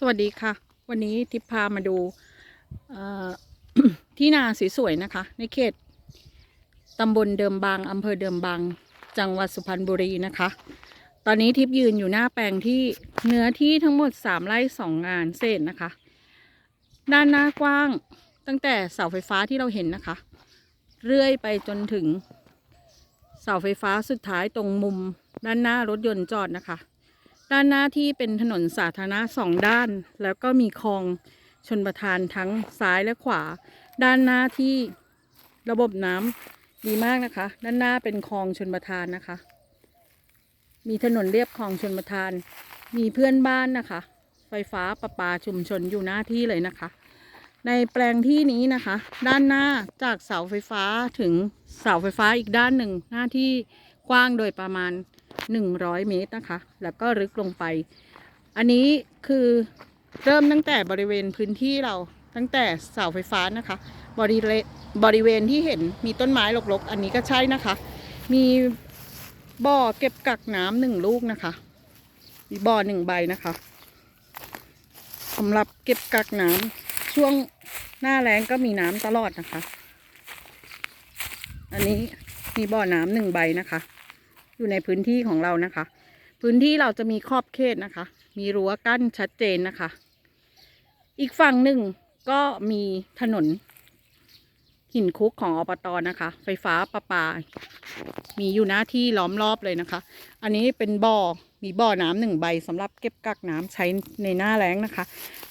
สวัสดีค่ะ วันนี้ทิพพามาดูที่นาสวยๆนะคะ ในเขตตำบลเดิมบางอำเภอเดิมบาง จังหวัดสุพรรณบุรีนะคะ ตอนนี้ทิพยืนอยู่หน้าแปลงที่เนื้อที่ทั้งหมดสามไร่สองงานเศษนะคะ ด้านหน้ากว้างตั้งแต่เสาไฟฟ้าที่เราเห็นนะคะ เรื่อยไปจนถึงเสาไฟฟ้าสุดท้ายตรงมุมด้านหน้ารถยนต์จอดนะคะ ด้านหน้าที่เป็นถนนสาธารณะสองด้าน แล้วก็มีคลองชนประทานทั้งซ้ายและขวา ด้านหน้าที่ระบบน้ำดีมากนะคะ ด้านหน้าเป็นคลองชนประทานนะคะ มีถนนเรียบคลองชนประทาน มีเพื่อนบ้านนะคะ ไฟฟ้าประปาชุมชนอยู่หน้าที่เลยนะคะ ในแปลงที่นี้นะคะ ด้านหน้าจากเสาไฟฟ้าถึงเสาไฟฟ้าอีกด้านหนึ่งหน้าที่กว้างโดยประมาณ 100 เมตรนะคะ แล้วก็ลึกลงไป อันนี้คือเริ่มตั้งแต่บริเวณพื้นที่เราตั้งแต่เสาไฟฟ้านะคะ บริเวณบริเวณที่เห็นมีต้นไม้รกๆ อันนี้ก็ใช่นะคะ มีบ่อเก็บกักน้ำหนึ่งลูกนะคะมีบ่อหนึ่งใบนะคะสำหรับเก็บกักน้ำช่วงหน้าแล้งก็มีน้ำตลอดนะคะ อันนี้มีบ่อน้ำหนึ่งใบนะคะ อยู่ในพื้นที่ของเรานะคะ พื้นที่เราจะมีขอบเขตนะคะ มีรั้วกั้นชัดเจนนะคะ อีกฝั่งหนึ่งก็มีถนน หินคุกของอบตนะคะ ไฟฟ้าประปา มีอยู่หน้าที่ล้อมรอบเลยนะคะ อันนี้เป็นบ่อมีบ่อน้ำหนึ่งใบสำหรับเก็บกักน้ำใช้ในหน้าแล้งนะคะ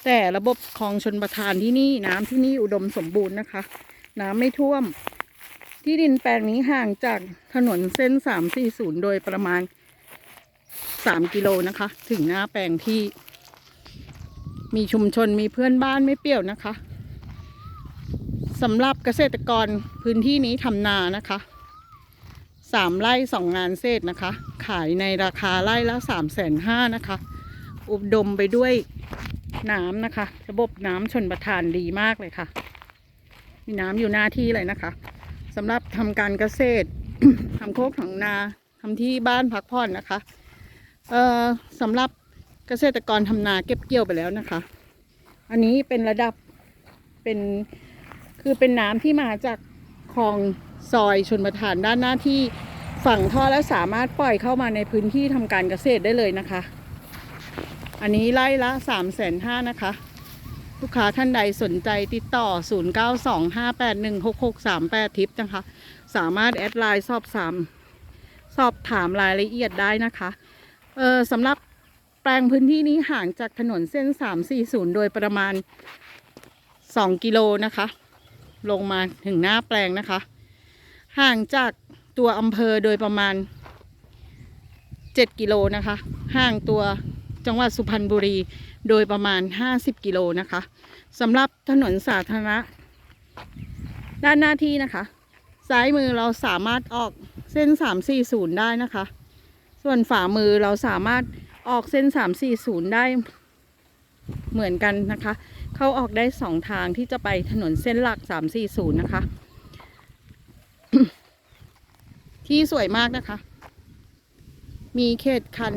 แต่ระบบคลองชนประทานที่นี่น้ำที่นี่อุดมสมบูรณ์นะคะ น้ำไม่ท่วม ที่ดินแปลงนี้ห่างจากถนนเส้น 340 โดยประมาณ 3 กิโลนะคะ ถึงหน้าแปลงที่ มีชุมชนมีเพื่อนบ้านไม่เปรี้ยวนะคะสำหรับเกษตรกรพื้นที่นี้ทำนานะคะสามไร่สองงานเศษนะคะ ขายในราคาไร่ละสามแสนห้านะคะ อุดมไปด้วยน้ำนะคะ ระบบน้ำชนประทานดีมากเลยค่ะ มีน้ำอยู่หน้าที่เลยนะคะ สำหรับทำการเกษตร ทำโคกถังนาทำที่บ้านพักผ่อนนะคะเอ่อสำหรับเกษตรกรทำนาเก็บเกี่ยวไปแล้วนะคะ อันนี้เป็นระดับเป็นคือเป็นน้ำที่มาจากคลองซอยชนประทานด้านหน้าที่ฝั่งท่อแล้วสามารถปล่อยเข้ามาในพื้นที่ทำการเกษตรได้เลยนะคะ อันนี้ไล่ละสามแสนห้านะคะ ลูกค้าท่านใดสนใจติดต่อ 0925816638 ทิปนะคะ สามารถแอดไลน์สอบถามสอบถามรายละเอียดได้นะคะ เออสำหรับแปลงพื้นที่นี้ห่างจากถนนเส้น 340 โดยประมาณ 2 กิโลนะคะ ลงมาถึงหน้าแปลงนะคะ ห่างจากตัวอำเภอโดยประมาณ 7 กิโลนะคะ ห่างตัว จังหวัดสุพรรณบุรี โดยประมาณ 50 กิโลนะคะสำหรับถนนสาธารณะ ด้านหน้าที่นะคะ ซ้ายมือเราสามารถออกเส้น 340 ได้นะคะ ส่วนฝ่ามือเราสามารถออกเส้น 340 ได้เหมือนกันนะคะ เข้าออกได้สองทางที่จะไปถนนเส้นหลัก 340 นะคะ ที่สวยมากนะคะ มีเขตคัน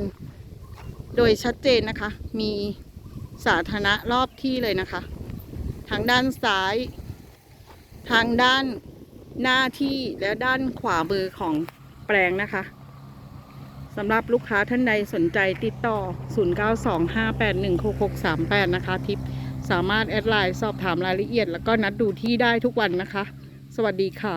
โดยชัดเจนนะคะ มีสาธารณะรอบที่เลยนะคะ ทางด้านซ้าย ทางด้านหน้าที่และด้านขวามือของแปลงนะคะสำหรับลูกค้าท่านใดสนใจติดต่อ 0925816638 นะคะ ทิปสามารถแอดไลน์สอบถามรายละเอียด แล้วก็นัดดูที่ได้ทุกวันนะคะ สวัสดีค่ะ